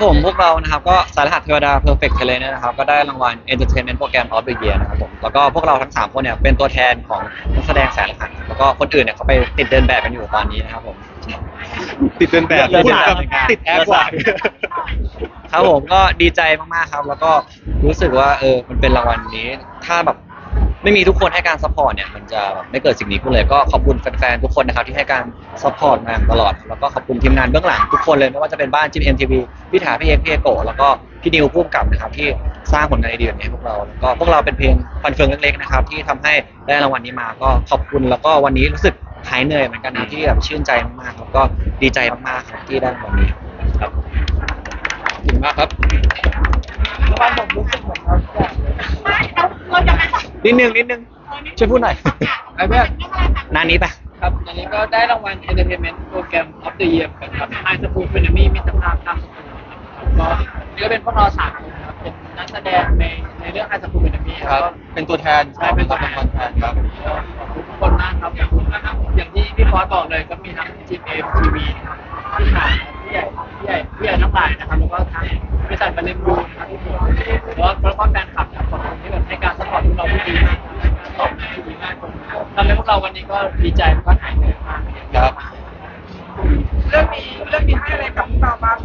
ครับผมพวกเรานะครับก็สายรหัสเทวดา Perfect Talent เนี่ยนะครับก็ได้รางวัล Entertainment Program of the Year นะครับผมแล้วก็พวกเราทั้ง 3 คนเนี่ยเป็นตัวแทนของนักแสดงสายรหัสแล้วก็คนอื่นเนี่ยเขาไปติดเดินแบบกันอยู่ตอนนี้นะครับผม ติดเดินแบบเดินแบบพูดกับติดแอร์กว่าครับผมก็ดีใจมากๆครับ แล้วก็รู้สึกว่าเออมันเป็นรางวัลนี้ ถ้าแบบ ไม่มีทุกคนให้การซัพพอร์ตเนี่ยมันจะไม่เกิดสิ่งนี้ขึ้นเลยก็ขอบคุณแฟนๆทุกคนนะครับที่ให้การซัพพอร์ตมาตลอด แล้วก็ขอบคุณทีมงานเบื้องหลังทุกคนเลยไม่ว่าจะเป็นบ้านจิมเอ็มทีวีพี่ถาพี่เอกพี่เอโกแล้วก็พี่นิวพุ่มกับนะครับที่สร้างผลงานดีๆแบบนี้ให้พวกเราแล้วก็พวกเราเป็นเพียงฟันเฟืองเล็กๆนะครับที่ทำให้ได้รางวัลนี้มาก็ขอบคุณแล้วก็วันนี้รู้สึกหายเหนื่อยเหมือนกันนะที่แบบชื่นใจมากๆแล้วก็ดีใจมากๆครับที่ได้รางวัลนี้ครับขอบคุณมากครับวันผมรู้สึกเหมือนเราอยาก นิดนึงนิดนึงช่วยพูดหน่อยไอ้เพื่อนหนานี้ไปครับอันนี้ก็ได้รางวัล Entertainment Program of the Year เหมือนกันครับ High School f r e n e m y มิตรภาพตามสกุลครับก็นี่ก็เป็นพวกเราสามคนนะครับเป็นนักแสดงในในเรื่อง High School f r e n e m y ครับ เป็นตัวแทนใช่เป็นตัวแทนรางวัลแทนครับขอบคุณทุกคนมากครับอย่างอย่างที่พี่ฟอสบอกเลยก็มีทั้ง GM TV นะครับที่ถ่ายผู้ใหญ่ผู้ใหญ่ผู้ใหญ่ทั้งหลายนะครับแล้วก็ทั้งบริษัทบัลเลนบูนะครับที่ผมแล้วก็แล้วก็แฟนคลับ ทำให้พวกเราวันนี้ก็ดีใจแล้วก็หายเหนื่อยมากครับเรื่องนี้เรื่องนี้ให้อะไรกับพวกเราบ้าง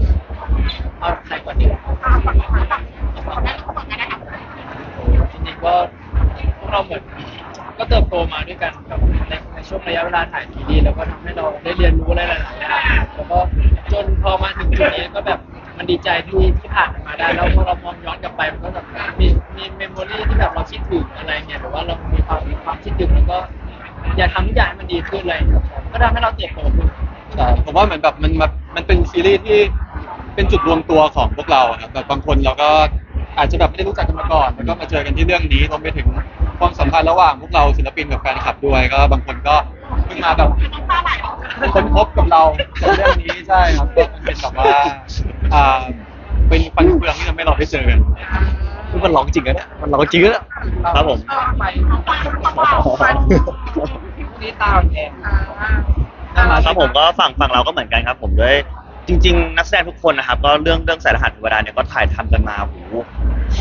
เอาใครก่อนดีอ่าฝั่งฝั่งฝั่งฝั่งนั้นเขาบอกกันนะครับจริงๆก็พวกเราเหมือนก็เติบโตมาด้วยกันกับในในช่วงระยะเวลาถ่ายซีรีแล้วก็ทำให้เราได้เรียนรู้อะไรหลายๆอย่างแล้วก็จนพอมาถึงจุดนี้ก็แบบ มันดีใจที่ที่ผ่านมันมาได้ แล้วพอเรามองย้อนกลับไปมันก็แบบมีมีเมมโมรีที่แบบเราคิดถึงอะไรเงี้ยหรือว่าเรามีความมีความคิดถึงแล้วก็อยากทำทุกอย่างให้มันดีขึ้นเลยครับก็ทำให้เราเติบโตขึ้น ใช่ผมว่าเหมือนแบบมันแบบมันเป็นซีรีส์ที่เป็นจุดรวมตัวของพวกเราอะครับแบบบางคนเราก็อาจจะแบบไม่ได้รู้จักกันมาก่อน แล้วก็มาเจอกันที่เรื่องนี้รวมไปถึงความสัมพันธ์ระหว่างพวกเราศิลปินกับแฟนคลับด้วยก็บางคนก็เพิ่งมาแบบน้ำตาไหลออก ค้นพบกับเราจากเรื่องนี้ใช่ครับก็มันเป็นแบบว่า อ่าเป็นฟันเฟืองที่ทำให้เราได้เจอกันคือมันร้องจริงอะเนี่ยมันร้องจริงอะเนี่ยครับผมเออไปไปไปนี่ตาแดงอ่าครับผมก็ฝั่งฝั่งเราก็เหมือนกันครับ ผมด้วยจริง ๆ นักแสดงทุกคนนะครับ ก็เรื่องเรื่องสายรหัสเทวดาเนี่ยก็ถ่ายทำกันมาโห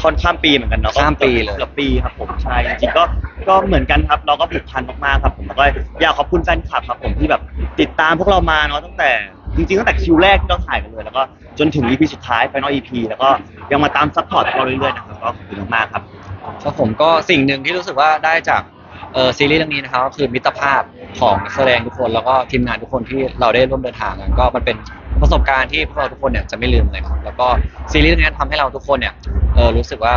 ค่อนข้ามปีเหมือนกันเนาะก็ข้ามปีเลยเกือบปีครับผมใช่จริงๆก็ก็เหมือนกันครับ เราก็ผูกพันมากๆครับ ผมแล้วก็อยากขอบคุณแฟนคลับครับ ผมที่แบบติดตามพวกเรามาเนาะตั้งแต่ จริงๆตั้งแต่คิวแรกที่เราถ่ายกันเลย แล้วก็จนถึง EP สุดท้าย Final EP แล้วก็ยังมาตามซัพพอร์ตเราเรื่อยๆนะครับก็ขอบคุณมากๆครับ ครับผมก็สิ่งหนึ่งที่รู้สึกว่าได้จากเออซีรีส์เรื่องนี้นะครับก็คือมิตรภาพของนักแสดงทุกคนแล้วก็ทีมงานทุกคนที่เราได้ร่วมเดินทางกันก็มันเป็นประสบการณ์ที่พวกเราทุกคนเนี่ยจะไม่ลืมเลยครับแล้วก็ซีรีส์เรื่องนี้ทำให้เราทุกคนเนี่ยเออรู้สึกว่า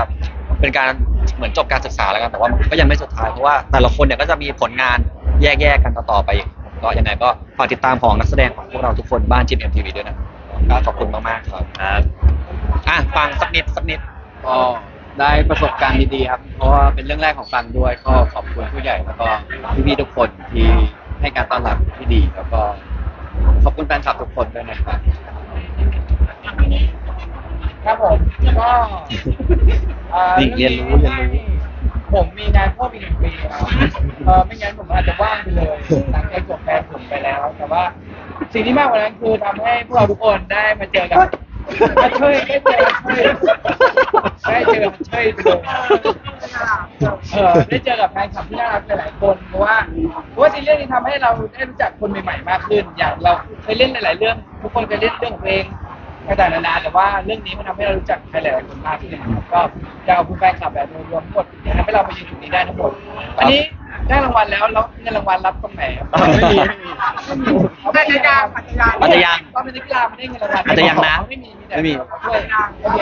เป็นการเหมือนจบการศึกษาแล้วกันแต่ว่าก็ยังไม่สุดท้ายเพราะว่าแต่ละคนเนี่ยก็จะมีผลงานแยกๆกันต่อๆไปอีก ก็ยังไงก็ฝากติดตามของนักแสดงของพวกเราทุกคนบ้านจิมเอ็มทีวีด้วยนะครับก็ขอบคุณมากๆครับครับอะฟังสักนิดสักนิดก็ได้ประสบการณ์ดีๆครับ เพราะว่าเป็นเรื่องแรกของฟังด้วยก็ขอบคุณผู้ใหญ่แล้วก็พี่ๆทุกคนที่ให้การต้อนรับที่ดีแล้วก็ขอบคุณแฟนคลับทุกคนด้วยนะครับครับผมก็อ่านี่เรียนรู้เรียนรู้ ผมมีงานเพิ่มอีกหนึ่งปีครับเออไม่งั้นผมอาจจะว่างไปเลยหลังจากจบแฟนผมไปแล้ว แต่ว่าสิ่งที่มากกว่านั้นคือทำให้พวกเราทุกคนได้มาเจอกับมาช่วยได้เจอกับช่วยได้เจอกับช่วยไปเลยเออได้เจอกับแฟนคลับที่น่ารักหลายๆคนเพราะว่าเพราะว่าซีรีส์นี้ทำให้เราได้รู้จักคนใหม่ๆมากขึ้น อย่างเราเคยเล่นหลายๆเรื่อง ทุกคนเคยเล่นเรื่องของเพลง ต่างๆนานาแต่ว่าเรื่องนี้มันทำให้เรารู้จักใครหลายๆคนมากขึ้นนะครับก็อยากขอบคุณแฟนคลับแบบโดยรวมทั้งหมดที่ทำให้เรามายืนตรงนี้ได้ทั้งหมดอันนี้ได้รางวัลแล้วแล้วเงินรางวัลรับตรงไหนครับไม่มีไม่มีปัจจัยปัจจัยอาจจะยังตอนเป็นนักกีฬาไม่ได้เงินรางวัลอาจจะยังนะไม่มีแต่ไม่มีช่วยโอเค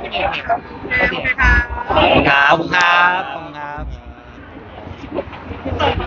ไม่มีโอเคครับโอเคโอเคค่ะขอบคุณครับขอบคุณครับขอบคุณครับเปิดมา